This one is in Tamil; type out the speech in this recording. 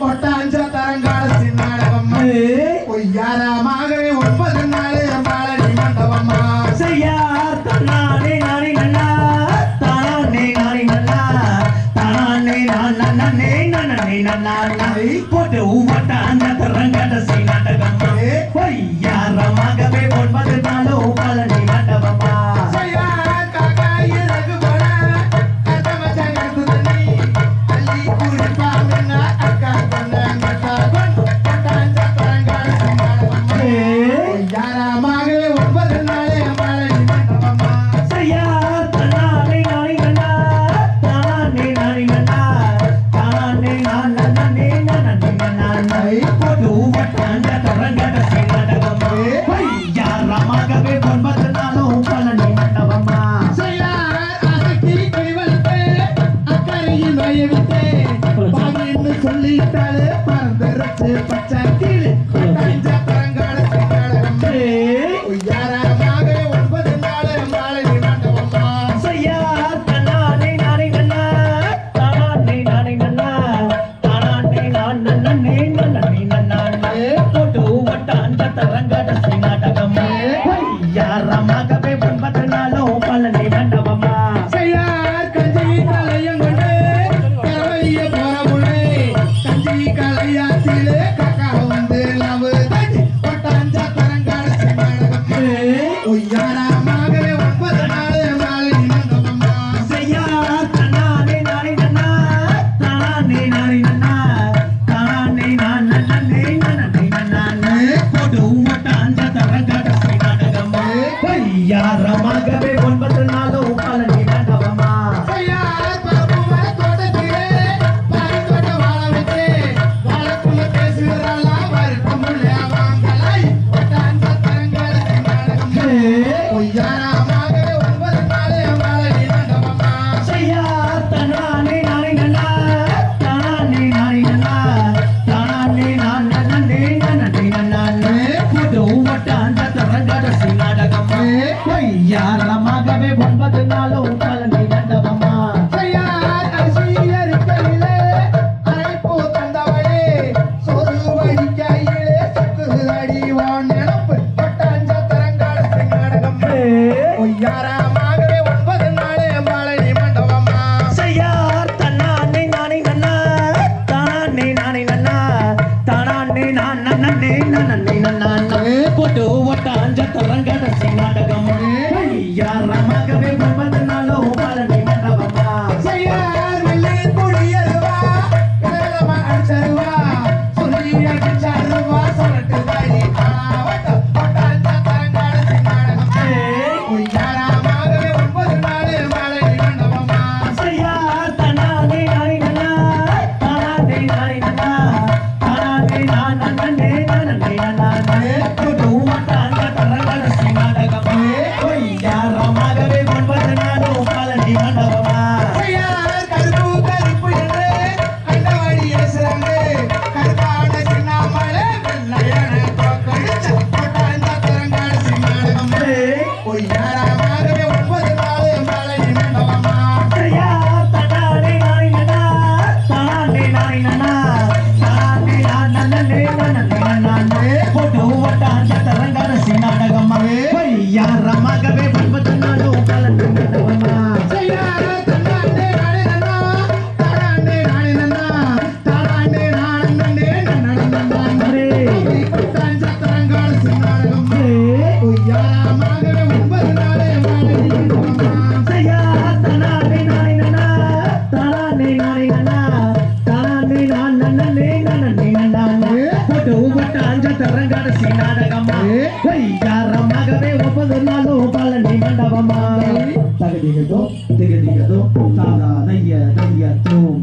ஒட்டாஞ்சத்தரங்கால சின்னாடகம் ஒய்யாராமாக ஒன்பது நாள் பாலடி மண்டபம்மா செய்யா தன்னானே நானே நன்னா தானே நானே நன்னா தானே நான் நன்னே ஒய்யா அக்கா பொண்ணு பார்த்து பச்சை போட்டு ஒட்டாஞ்ச தொடங்க நாடகம். ஐயா ரமாகவே ஒன்பது Caramba, யாரம்மாகவே ஒவ்வொரு நாளும் பழனி மண்டபமா? தகதிகதோ திகதிகதோ தாதா தைய தைய தோம்